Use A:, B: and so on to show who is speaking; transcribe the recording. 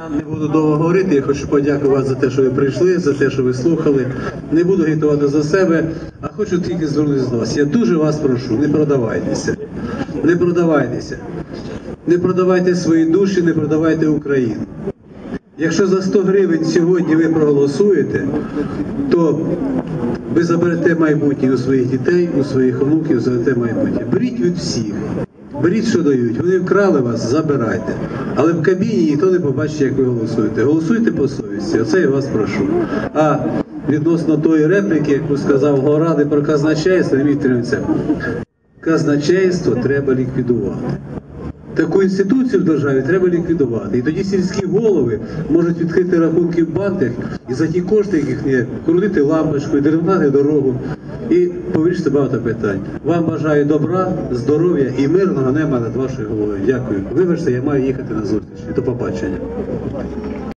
A: Я не буду довго говорити. Я хочу подякувати за те, що ви прийшли, за те, що ви слухали. Не буду агітувати за себе, а хочу тільки звернутися до вас. Я дуже вас прошу, не продавайтеся. Не продавайтеся. Не продавайте свої душі, не продавайте Україну. Якщо за 100 гривень сьогодні ви проголосуєте, то ви заберете майбутнє у своїх дітей, у своїх онуків, заберете майбутнє. Беріть від всіх. Беріть, що дають. Вони вкрали вас, забирайте. Але в кабіні ніхто не побачить, як ви голосуєте. Голосуйте по совісті. Оце я вас прошу. А відносно тої репліки, яку сказав Горади про казначейство, це казначейство треба ліквідувати. Таку інституцію в державі треба ліквідувати. І тоді сільські голови можуть відкрити рахунки в банках і за ті кошти, яких не крутити лампочку, деревнати дорогу і повирішити багато питань. Вам бажаю добра, здоров'я і мирного неба над вашою головою. Дякую. Вибачте, я маю їхати на зустріч. До побачення.